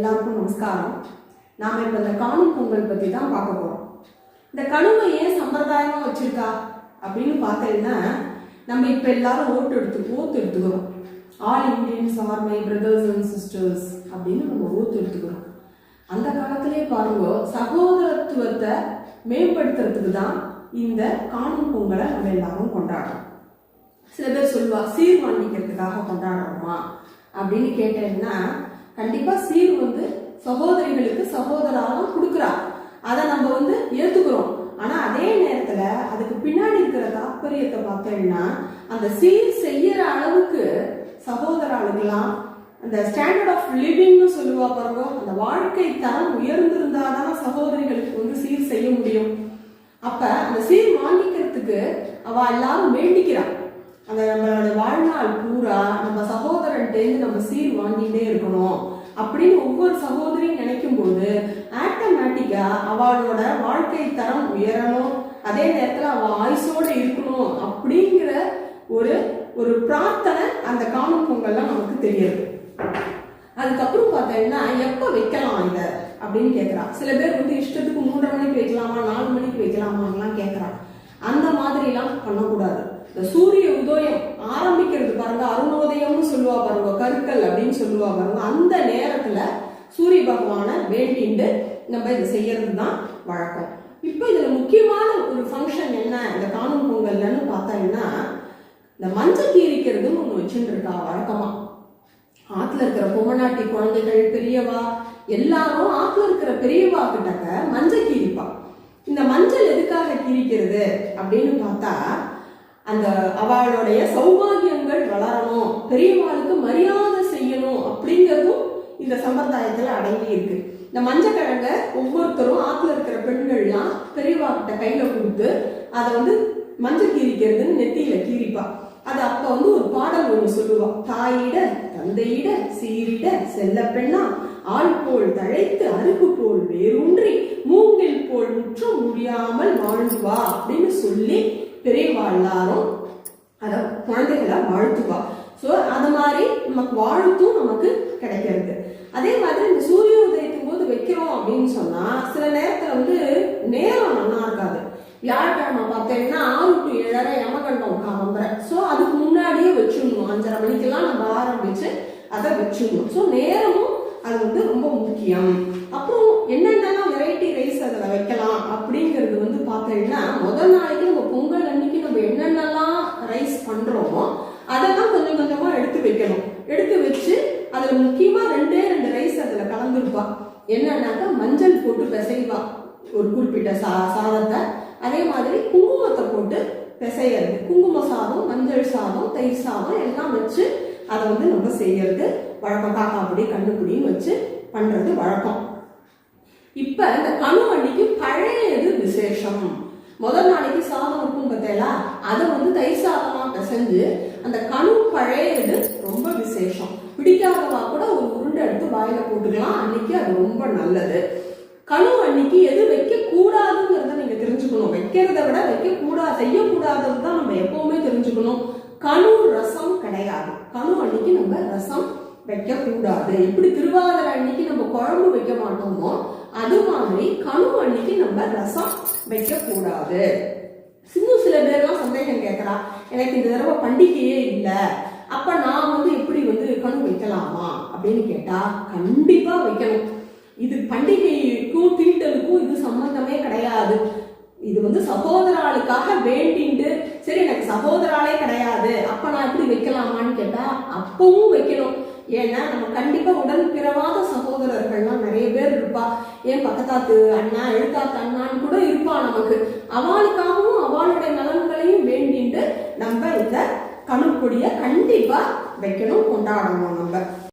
எல்லாருக்கும் நமஸ்காரம். நாம இப்ப இந்த காணும் பொங்கல் பத்தி தான் பார்க்க போறோம். இந்த கணுவை ஏன் சம்பிரதாயமா வச்சிருக்கா? அப்படின்னு பார்த்தீங்கன்னா நம்ம இப்ப எல்லாரும் ஓட்டு எடுத்து ஓத்து எடுத்துக்கிறோம். All Indians are my brothers and sisters அப்படின்னு நம்ம ஓத்து எடுத்துக்கிறோம். அந்த காலத்திலே பாருங்க சகோதரத்துவத்தை மேம்படுத்துறதுக்கு தான் இந்த காணும் பொங்கலை நம்ம எல்லாரும் கொண்டாடுறோம். சில பேர் சொல்லுவா சீர் வாங்கிக்கிறதுக்காக கொண்டாடுறோமா? அப்படின்னு கேட்டேன்னா கண்டிப்பா சீர் வந்து சகோதரிகளுக்கு சகோதராலும் கொடுக்குறா. அதை நம்ம வந்து ஏத்துக்கிறோம். ஆனா அதே நேரத்துல அதுக்கு பின்னாடி இருக்கிற தாற்பயத்தை பார்த்தோம்னா அந்த சீர் செய்யற அளவுக்கு சகோதராளுக்கெல்லாம் அந்த ஸ்டாண்டர்ட் ஆஃப் லிவிங்னு சொல்லுவா பாருங்க அந்த வாழ்க்கை தரம் உயர்ந்திருந்தாதான் சகோதரிகளுக்கு வந்து சீர் செய்ய முடியும். அப்ப அந்த சீர் வாங்கிக்கிறதுக்கு அவ எல்லாரும் வேண்டிக்கிறான் அந்த நம்மளோட வாழ்நாள் பூரா நம்ம சகோதரன்ட்டேருந்து நம்ம சீர் வாங்கிட்டே இருக்கணும் அப்படின்னு ஒவ்வொரு சகோதரியும் நினைக்கும் போது ஆட்டோமேட்டிக்கா அவளோட வாழ்க்கை தரம் உயரணும் அதே நேரத்துல அவ ஆயுசோட இருக்கணும் அப்படிங்கிற ஒரு ஒரு பிரார்த்தனை அந்த காணும் பொங்கல்லாம் நமக்கு தெரியுது. அதுக்கப்புறம் பார்த்தீங்கன்னா எப்ப வைக்கலாம் இந்த அப்படின்னு கேட்கறா சில பேர் வந்து இஷ்டத்துக்கு மூன்றரை மணிக்கு வைக்கலாமா நாலு மணிக்கு வைக்கலாமான்லாம் கேட்கறான் அந்த மாதிரிலாம் பண்ணக்கூடாது. இந்த சூரிய பாருங்க அருணோதயம்னு சொல்லுவா பாருங்க கற்கள் அப்படின்னு சொல்லுவா பாருங்க. அந்த நேரத்துல சூரிய பகவானை வேண்டிண்டு நம்ம இதை செய்யறது தான் வழக்கம். இப்போ இதுல முக்கியமான ஒரு ஃபங்க்ஷன் என்ன? இந்த காணும் பொங்கல்லன்னு பார்த்தோம்னா இந்த மஞ்சள் கீரிக்கிறதுன்னு ஒன்று வச்சுட்டு இருக்கா வழக்கமா. ஆத்துல இருக்கிற பொம்மநாட்டி குழந்தைகள் பெரியவா எல்லாரும் ஆத்துல இருக்கிற பெரியவா கிட்டக்க மஞ்சள் கீரிப்பா. இந்த மஞ்சள் எதுக்காக கீரிக்கிறது அப்படின்னு பார்த்தா அந்த அவளுடைய சௌபாகியங்கள் வளரணும் பெரியவாளுக்கு மரியாதை செய்யணும் அப்படிங்கிறதும் இந்த சம்பிரதாயத்துல அடங்கி இருக்கு. இந்த மஞ்சள் கிழங்க ஒவ்வொருத்தரும் ஆத்துல இருக்கிற பெண்கள்லாம் பெரியவா கிட்ட கையில கொடுத்து அதை வந்து மஞ்சள் கீரிக்கிறதுன்னு நெத்தியில கீரிப்பா. அது அப்ப வந்து ஒரு பாடல் ஒண்ணு சொல்லுவா. தாயிட தந்தையிட சீரிட செல்ல பெண்ணா ஆள் போல் தழைத்து அருகு போல் வேரூன்றி மூங்கில் போல் முற்றும் முடியாமல் வாழ்ந்துவா அப்படின்னு சொல்லி பெரியவா எல்லாரும் அத குழந்தைகளை வாழ்த்துவா. ஸோ அது மாதிரி நமக்கு வாழ்த்தும் நமக்கு கிடைக்கிறது. அதே மாதிரி இந்த சூரிய உதயத்தின் போது வைக்கிறோம் அப்படின்னு சொன்னா சில நேரத்துல வந்து நேரம் நல்லா இருக்காது. வியாழக்கிழமை பார்த்தீங்கன்னா ஆறு டு ஏழரை யமகண்டம் கிளம்புற ஸோ அதுக்கு முன்னாடியே வச்சுடணும். அஞ்சரை மணிக்கெல்லாம் நம்ம ஆரம்பிச்சு அதை வச்சிடணும். ஸோ நேரமும் அது வந்து ரொம்ப முக்கியம். அப்புறம் என்னென்னலாம் வெரைட்டி ரைஸ் அதில் வைக்கலாம் அப்படிங்கிறது வந்து பார்த்தீங்கன்னா முதல் நாளைக்கு நம்ம பொங்கல் அன்னைக்கு நம்ம என்னென்னலாம் ரைஸ் பண்றோமோ அதெல்லாம் கொஞ்சம் கொஞ்சமா எடுத்து வைக்கணும் எடுத்து வச்சு அதுல முக்கியமா ரெண்டே ரெண்டு ரைஸ் அதுல கலந்துருப்பா. என்னன்னாக்கா மஞ்சள் போட்டு பிசைவா. ஒரு குறிப்பிட்ட சா சாதத்தை. அதே மாதிரி குங்குமத்தை போட்டு பிசையறது. குங்கும சாதம் மஞ்சள் சாதம் தயிர் சாதம் எல்லாம் வச்சு அதை வந்து நம்ம செய்யறது. வழக்கம் காக்காப்பொடி கண்ணுப்பொடின்னு வச்சு பண்றது வழக்கம். இப்ப இந்த கணு பழையது விசேஷம். முதல் நாளைக்கு சாதம் இருக்கும் பார்த்தேலா அதை வந்து தயிர் சாதமா பிசைஞ்சு அந்த கணு பழையது ரொம்ப விசேஷம். பிடிக்காதவா கூட ஒரு உருண்டை எடுத்து வாயில போட்டுக்கலாம். அன்னைக்கு அது ரொம்ப நல்லது. கணு அன்னைக்கு எது வைக்க கூடாதுங்கிறத நீங்க தெரிஞ்சுக்கணும். வைக்கிறத விட வைக்க கூடாது செய்யக்கூடாதது தான் நம்ம எப்பவுமே தெரிஞ்சுக்கணும். கணு ரசம் கிடையாது. கணு அன்னைக்கு நம்ம ரசம் வைக்க கூடாது எப்படி திருவாதிரை அன்னைக்கு நம்ம குழம்பு வைக்க மாட்டோமோ அது மாதிரி கணு அன்னைக்கு நம்ம ரசம் வைக்க கூடாது இன்னும் சில பேர்லாம் சந்தேகம் கேட்கறா எனக்கு இந்த தடவை பண்டிகையே இல்லை. அப்ப நான் வந்து எப்படி வைக்கலாமா அப்படின்னு கேட்டா கண்டிப்பா வைக்கணும். இது பண்டிகைக்கும் தீட்டலுக்கும் இது சம்பந்தமே கிடையாது. இது வந்து சகோதராளுக்காக வேண்டிட்டு சரி எனக்கு சகோதராலே கிடையாது அப்ப நான் எப்படி வைக்கலாமான்னு கேட்டா அப்பவும் வைக்கணும். ஏன்னா நம்ம கண்டிப்பா உடன் பிறவாத சகோதரர்கள்லாம் நிறைய பேர் இருப்பா. ஏன் பக்கத்தாத்து அண்ணா எழுத்தாத்து அண்ணான்னு கூட இருப்பா நமக்கு. அவளுக்காகவும் அவளுடைய நலன்களையும் வேண்டிட்டு நம்ம இந்த கணுப்பொடியை கண்டிப்பா வைக்கணும் கொண்டாடணும் நம்ம